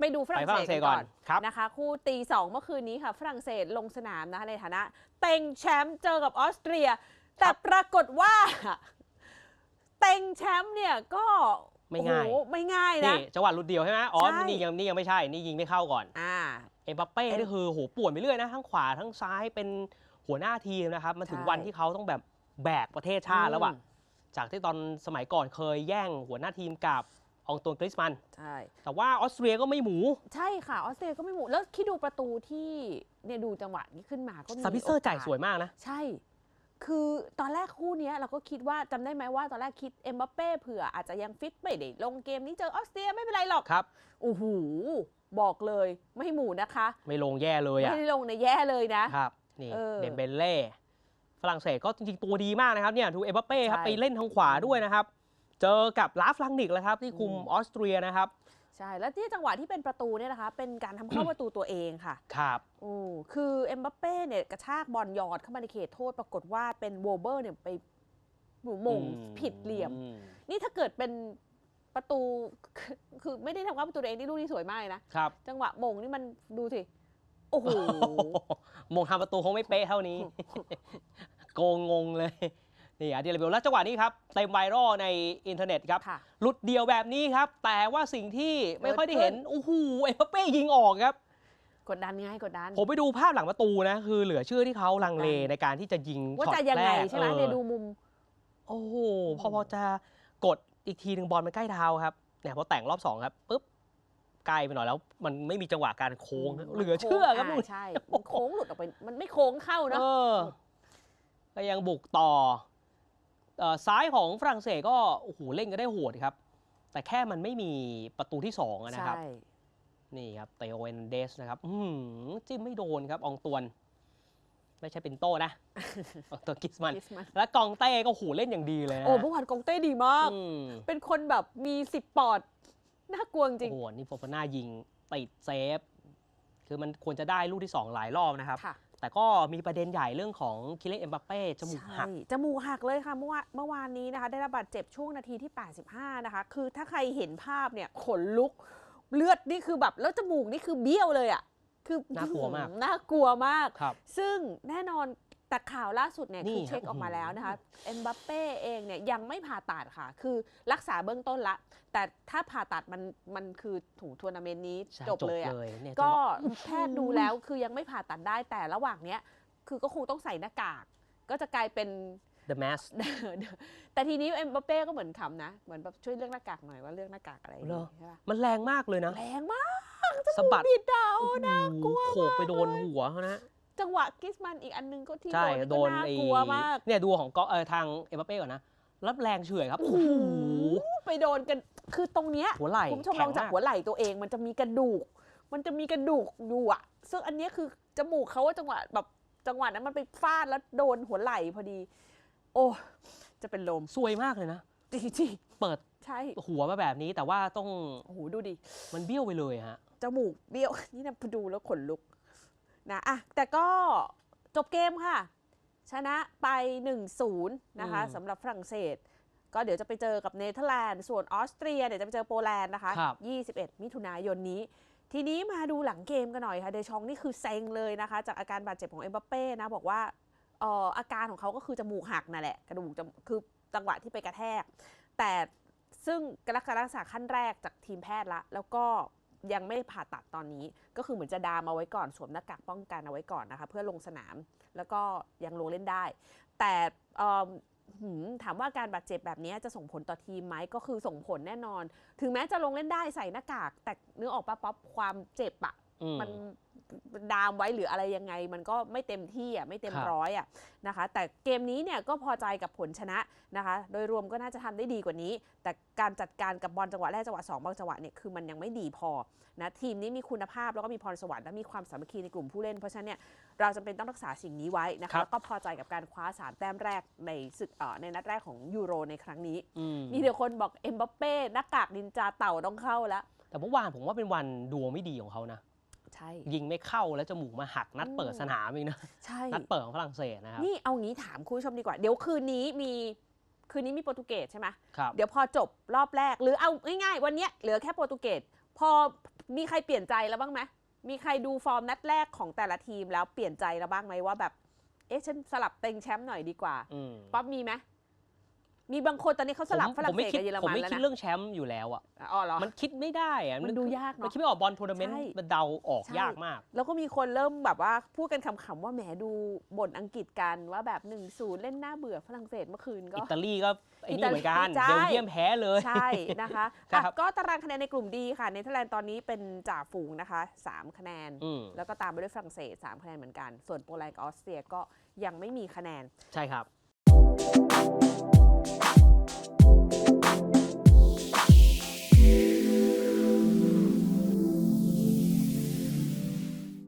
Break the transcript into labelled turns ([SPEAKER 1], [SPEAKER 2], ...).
[SPEAKER 1] ไปดูฝรั่ง
[SPEAKER 2] ไปฝรั่ง
[SPEAKER 1] เศ
[SPEAKER 2] เศ
[SPEAKER 1] ส
[SPEAKER 2] ส
[SPEAKER 1] กัน
[SPEAKER 2] ก่
[SPEAKER 1] ก่
[SPEAKER 2] อ
[SPEAKER 1] อนน
[SPEAKER 2] ครับ
[SPEAKER 1] นะคะ คู่ตีสองเมื่อคืนนี้ค่ะ ฝรั่งเศสลงสนามนะคะในฐานะ เต็งแชมป์เจอกับออสเตรีย แต่ปรากฏว่า เต็งแชมป์เนี่ยก็
[SPEAKER 2] ไม่ง่าย
[SPEAKER 1] โอ้โหไม่ง่ายนะ
[SPEAKER 2] นี่จังหวะหลุดเดียวใช่ไหมอ๋อ
[SPEAKER 1] ใช่
[SPEAKER 2] นี่ยังนี่ยังไม่ใช่ นี่ยิงไม่เข้าก่อน
[SPEAKER 1] อ่า
[SPEAKER 2] เอ็มบัปเป้
[SPEAKER 1] เอ็ม
[SPEAKER 2] นี่คือโหป่วนไปเรื่อยนะ ทั้งขวาทั้งซ้ายเป็นหัวหน้าทีมนะครับ มาถึง
[SPEAKER 1] ใช่
[SPEAKER 2] วันที่เขาต้องแบบแบกประเทศชาติแล้วอะ
[SPEAKER 1] อืม
[SPEAKER 2] จากที่ตอนสมัยก่อนเคยแย่งหัวหน้าทีมกับ อองตวนกริสมัน
[SPEAKER 1] ใช่
[SPEAKER 2] แต่ว่าออสเตรียก็ไม่หมู
[SPEAKER 1] ใช่ค่ะ ออสเตรเลียก็ไม่หมุแล้วคิดดูประตูที่เนี่ยดูจังหวะนี้ขึ้นมาก็มี
[SPEAKER 2] ซาบิเซอร์
[SPEAKER 1] โกส
[SPEAKER 2] จ่ายสวยมากนะ
[SPEAKER 1] ใช่ คือตอนแรกคู่เนี้ยเราก็คิดว่าจำได้ไหมว่าตอนแรกคิดเอ็มบัปเป้เผื่ออาจจะยังฟิตไม่ได้ลงเกมนี้เจอออสเตรียไม่เป็นไรหรอก
[SPEAKER 2] ครับ
[SPEAKER 1] โอ้โหบอกเลยไม่หมูนะคะ
[SPEAKER 2] ไม่ลงแย่เลยอะ
[SPEAKER 1] ไม่ได้ลงในแย่เลยนะ
[SPEAKER 2] ครับนี่
[SPEAKER 1] เออ
[SPEAKER 2] เดมเบเล่ฝรั่งเศสก็จริงๆตัวดีมากนะครับเนี่ยดูเอ็มบัปเป้ครับ
[SPEAKER 1] ใช่
[SPEAKER 2] ไปเล่นทางขวาด้วยนะครับ เจอกับลาฟลังนิกแล้วครับ ที่คุม
[SPEAKER 1] อืม
[SPEAKER 2] ออสเตรียนะครับ
[SPEAKER 1] ใช่ แล้วที่จังหวะที่เป็นประตูเนี่ยนะคะ เป็นการทำเข้าประตูตัวเองค่ะ
[SPEAKER 2] ครับ
[SPEAKER 1] โอ้คือเอ็มบัปเป้เนี่ยกระชากบอลยอดเข้ามาในเขตโทษปรากฏว่าเป็นโวเบอร์เนี่ยไปหนูมง
[SPEAKER 2] อืม
[SPEAKER 1] ผิดเหลี่ยม
[SPEAKER 2] อืม
[SPEAKER 1] นี่ถ้าเกิดเป็นประตูคือคือไม่ได้ทำเข้าประตูตัวเองนี่ลูกนี้สวยมากเลยนะ
[SPEAKER 2] ครับ
[SPEAKER 1] จังหวะมงนี่มันดูสิโอ้โห
[SPEAKER 2] มงทำประตูคงไม่เป๊ะเท่านี้ โกงงงเลย นี่อาร์เดียเบลแล้วจังหวะนี้ครับเต็มไวรัลในอินเทอร์เน็ตครับ
[SPEAKER 1] ค่ะ
[SPEAKER 2] หลุดเดียวแบบนี้ครับ แต่ว่าสิ่งที่ไม่ค่อยได้
[SPEAKER 1] เกิดขึ้น
[SPEAKER 2] เห็นโอ้โหเอ็มบัปเป้ยิงออกครับ
[SPEAKER 1] กดดันไงกดดัน
[SPEAKER 2] ผมไปดูภาพหลังประตูนะ คือเหลือเชื่อที่เขาลังเล
[SPEAKER 1] กดดัน
[SPEAKER 2] ในการที่จะยิง
[SPEAKER 1] ว่า
[SPEAKER 2] ช็อต
[SPEAKER 1] จะยังไง
[SPEAKER 2] แรก
[SPEAKER 1] ใช่ไหม
[SPEAKER 2] ออ
[SPEAKER 1] เนี่ยดูมุม
[SPEAKER 2] โอ้โหพอพอจะกดอีกทีหนึ่งบอลมันใกล้เท้าครับเนี่ยพอแต่งรอบสองครับปุ๊บไกลไปหน่อยแล้วมันไม่มีจังหวะการโค้งครับเหลือเชื่อครับ
[SPEAKER 1] โง
[SPEAKER 2] ลูกา
[SPEAKER 1] ใช่มันโค้งหลุดออกไปมันไม่โค้งเข้าเน
[SPEAKER 2] เอ
[SPEAKER 1] อะ
[SPEAKER 2] อก็ยังบุกต่อเอ่อ ซ้ายของฝรั่งเศสก็โอ้โหเล่นก็ได้โหดครับ แต่แค่มันไม่มีประตูที่สองอะนะครับ
[SPEAKER 1] ใช่
[SPEAKER 2] นี่ครับเตโอเอนเดสนะครับอื้อหือจิ้มไม่โดนครับอองตวน ไม่ใช่เป็นโต้นะอองตวนกิสมัน
[SPEAKER 1] คิสมัน
[SPEAKER 2] และกองเต้ก็โอ้โหเล่นอย่างดีเลยนะ
[SPEAKER 1] โอ้เมื่อวานกองเต้ดีมาก
[SPEAKER 2] อืม
[SPEAKER 1] เป็นคนแบบมีสิบปอดน่ากลัวจริง
[SPEAKER 2] โอ้โหนี่โฟฟาน่ายิงติดเซฟ คือมันควรจะได้ลูกที่2หลายรอบนะครับ
[SPEAKER 1] ค่ะ
[SPEAKER 2] แต่ก็มีประเด็นใหญ่เรื่องของคิเลนเอ็มบัปเป้จมูกหัก
[SPEAKER 1] ใช่จมูกหักเลยค่ะเมื่อวานเมื่อวานนี้นะคะ ได้รับบาดเจ็บช่วงนาทีที่ 85 นะคะ คือถ้าใครเห็นภาพเนี่ยขนลุกเลือดนี่คือแบบแล้วจมูกนี่คือเบี้ยวเลยอะ่ะคือ
[SPEAKER 2] น่ากลัวมาก
[SPEAKER 1] น่ากลัวมาก
[SPEAKER 2] ครับ
[SPEAKER 1] ซึ่งแน่นอน แต่ข่าวล่าสุดเนี่ย
[SPEAKER 2] นี่
[SPEAKER 1] คือเช็ค
[SPEAKER 2] ฮะ
[SPEAKER 1] ออกมา
[SPEAKER 2] อื้อหือ
[SPEAKER 1] แล้วนะคะเอ็มบัปเป้เองเนี่ยยังไม่ผ่าตัดค่ะ คือรักษาเบื้องต้นละ แต่ถ้าผ่าตัดมันมันคือถูทัวร์นาเมนต์นี้
[SPEAKER 2] ใช่
[SPEAKER 1] จบเลยอะ
[SPEAKER 2] เนี่ย
[SPEAKER 1] ก็
[SPEAKER 2] จังหวะ
[SPEAKER 1] แพทย์ดูแล้วคือยังไม่ผ่าตัดได้แต่ระหว่างเนี้ยคือก็คงต้องใส่หน้ากาก ก็จะกลายเป็น
[SPEAKER 2] The Mask
[SPEAKER 1] แต่ทีนี้เอ็มบัปเป้ก็เหมือนคำนะ เหมือนแบบช่วยเรื่องหน้ากากหน่อยว่าเรื่องหน้ากากอะไรอย่าง
[SPEAKER 2] เหรอ
[SPEAKER 1] งี้ใช่ปะ
[SPEAKER 2] มันแรงมากเลยนะ
[SPEAKER 1] แรงมาก
[SPEAKER 2] สะบัด
[SPEAKER 1] บิดดาว
[SPEAKER 2] โอ้โห
[SPEAKER 1] น่ากลัว
[SPEAKER 2] โขกไปโดนหัวเขานะ
[SPEAKER 1] จังหวะกิสมันอีกอันนึงก็ที่
[SPEAKER 2] ใช่
[SPEAKER 1] โด
[SPEAKER 2] โด
[SPEAKER 1] น
[SPEAKER 2] น
[SPEAKER 1] ก็น่า
[SPEAKER 2] ไอ้
[SPEAKER 1] กลัวมาก
[SPEAKER 2] เนี่ยดูของก็เออทางเอ็มบัปเป้ก่อนนะรับแรงเฉื่อยครับโอ้โห
[SPEAKER 1] ไปโดนกันคือตรงเนี้ย
[SPEAKER 2] หัวไหล่
[SPEAKER 1] คุณผู้ชมล
[SPEAKER 2] แข็
[SPEAKER 1] อง
[SPEAKER 2] ง
[SPEAKER 1] จาก
[SPEAKER 2] มาก
[SPEAKER 1] หัวไหล่ตัวเองมันจะมีกระดูก มันจะมีกระดูกอยู่อะซึ่งอันเนี้ยคือจมูกเขาว่าจังหวะแบบจังหวะนั้นมันไปฟาดแล้วโดนหัวไหล่พอดี โอ้จะเป็นลม
[SPEAKER 2] ซวยมากเลยนะ
[SPEAKER 1] จริง
[SPEAKER 2] เปิด
[SPEAKER 1] ๆใช่
[SPEAKER 2] หัวมาแบบนี้แต่ว่าต้อง
[SPEAKER 1] โอ้โหดูดิ
[SPEAKER 2] มันเบี้ยวไปเลยฮะ
[SPEAKER 1] จมูกเบี้ยว นี่นะดูแล้วขนลุก นะอะแต่ก็จบเกมค่ะ ชนะไป 1-0 นะคะ
[SPEAKER 2] อืม
[SPEAKER 1] สำหรับฝรั่งเศส ก็เดี๋ยวจะไปเจอกับเนเธอร์แลนด์ ส่วนออสเตรียเดี๋ยวจะไปเจอโปแลนด์นะคะ
[SPEAKER 2] ครับ
[SPEAKER 1] 21 มิถุนายนนี้ ทีนี้มาดูหลังเกมกันหน่อยค่ะเดชองนี่คือเซ็งเลยนะคะ จากอาการบาดเจ็บของเอ็มบัปเป้นะ บอกว่าเอ่ออาการของเขาก็คือจมูกหักนั่นแหละ กระดูกจมูกคือจังหวะที่ไปกระแทก แต่ซึ่งการรักษาขั้นแรกจากทีมแพทย์ละ แล้วก็ ยังไม่ได้ผ่าตัดตอนนี้ ก็คือเหมือนจะดามเอาไว้ก่อนสวมหน้ากากป้องกันเอาไว้ก่อนนะคะ เพื่อลงสนาม แล้วก็ยังลงเล่นได้ แต่เอิ่มหืมถามว่าการบาดเจ็บแบบนี้จะส่งผลต่อทีมไหมก็คือส่งผลแน่นอน ถึงแม้จะลงเล่นได้ใส่หน้ากาก แต่เนื้อออกปะป๊อปความเจ็บอะ
[SPEAKER 2] อืม
[SPEAKER 1] มัน ดามไว้หรืออะไรยังไง มันก็ไม่เต็มที่อะไม่เต็ม
[SPEAKER 2] ครับ
[SPEAKER 1] ร้อยอะนะคะ แต่เกมนี้เนี่ยก็พอใจกับผลชนะนะคะ โดยรวมก็น่าจะทำได้ดีกว่านี้ แต่การจัดการกับบอลจังหวะแรกจังหวะสองบางจังหวะเนี่ยคือมันยังไม่ดีพอนะทีมนี้มีคุณภาพแล้วก็มีพรสวรรค์และมีความสามัคคีในกลุ่มผู้เล่นเพราะฉะนั้นเนี่ยเราจำเป็นต้องรักษาสิ่งนี้ไว้นะ
[SPEAKER 2] ครั
[SPEAKER 1] คะ
[SPEAKER 2] บ
[SPEAKER 1] แล้วก็พอใจกับการคว้าสามแต้มแรกในศึกเอ่อในนัดแรกของยูโรในครั้งนี้
[SPEAKER 2] อืม
[SPEAKER 1] มีเดี๋ยวคนบอกเอ็มบัปเป้หน้ากากนินจาเต่าต้องเข้าแล้ว
[SPEAKER 2] แต่เมื่อวานผมว่าเป็นวันดวงไม่ดีของเขานะ
[SPEAKER 1] ใช่
[SPEAKER 2] ยิงไม่เข้าแล้วจมูกมาหักนัดเปิด
[SPEAKER 1] อืม
[SPEAKER 2] สนามอีกนะ
[SPEAKER 1] ใช่
[SPEAKER 2] นัดเปิดของฝรั่งเศสนะครับ
[SPEAKER 1] นี่เอางี้ถามคุณผู้ชมดีกว่า เดี๋ยวคืนนี้มีคืนนี้มีโปรตุเกสใช่ไหม
[SPEAKER 2] ครับ
[SPEAKER 1] เดี๋ยวพอจบรอบแรก หรือเอาง่ายๆ วันเนี้ยเหลือแค่โปรตุเกสพอมีใครเปลี่ยนใจแล้วบ้างไหมมีใครดูฟอร์มนัดแรกของแต่ละทีมแล้วเปลี่ยนใจแล้วบ้างไหมว่าแบบเอ๊ะฉันสลับเต็งแชมป์หน่อยดีกว่า
[SPEAKER 2] อืม
[SPEAKER 1] ป๊อปมีไหม มีบางคนตอนนี้เขาสลับ
[SPEAKER 2] ผม
[SPEAKER 1] ฝรั่
[SPEAKER 2] ผ
[SPEAKER 1] ง
[SPEAKER 2] ม
[SPEAKER 1] เศ
[SPEAKER 2] ไม่
[SPEAKER 1] ส
[SPEAKER 2] คิด
[SPEAKER 1] กับเยอร
[SPEAKER 2] ผม
[SPEAKER 1] มัน
[SPEAKER 2] ไม่
[SPEAKER 1] แล้ว
[SPEAKER 2] คิด
[SPEAKER 1] นะ
[SPEAKER 2] เรื่องแชมป์อยู่แล้วอะ
[SPEAKER 1] อ๋อเหรอ
[SPEAKER 2] มันคิดไม่ได้อะ
[SPEAKER 1] มันดูยากเนอะ
[SPEAKER 2] มันคิดไม่ออกบอลทัวร์นาเมนต์
[SPEAKER 1] ใช่
[SPEAKER 2] มันเดาออก
[SPEAKER 1] ใช่
[SPEAKER 2] ยากมาก
[SPEAKER 1] แล้วก็มีคนเริ่มแบบว่าพูดกันขำๆว่าแหมดูบ่นอังกฤษกันว่าแบบ1นศูนย์เล่นหน้าเบื่อฝรั่งเศสเมื่อคืนก็
[SPEAKER 2] อิตาลีก็ไอ้
[SPEAKER 1] อิ
[SPEAKER 2] นี่
[SPEAKER 1] ตาลี
[SPEAKER 2] เหมือนกัน
[SPEAKER 1] ใช่
[SPEAKER 2] เบลเยียมแพ้เลย
[SPEAKER 1] ใช่นะคะ
[SPEAKER 2] ครั
[SPEAKER 1] อะ
[SPEAKER 2] บ
[SPEAKER 1] ก็ตารางคะแนนในกลุ่มดีค่ะเนเธอร์แลนด์ตอนนี้เป็นจ่าฝูงนะคะ3คะแนน
[SPEAKER 2] อืม
[SPEAKER 1] แล้วก็ตามไปด้วยฝรั่งเศส3คะแนนเหมือนกัน ส่วนโปแลนด์กับออสเตรียก็ยังไม่มีคะแนน
[SPEAKER 2] ใช่ครับ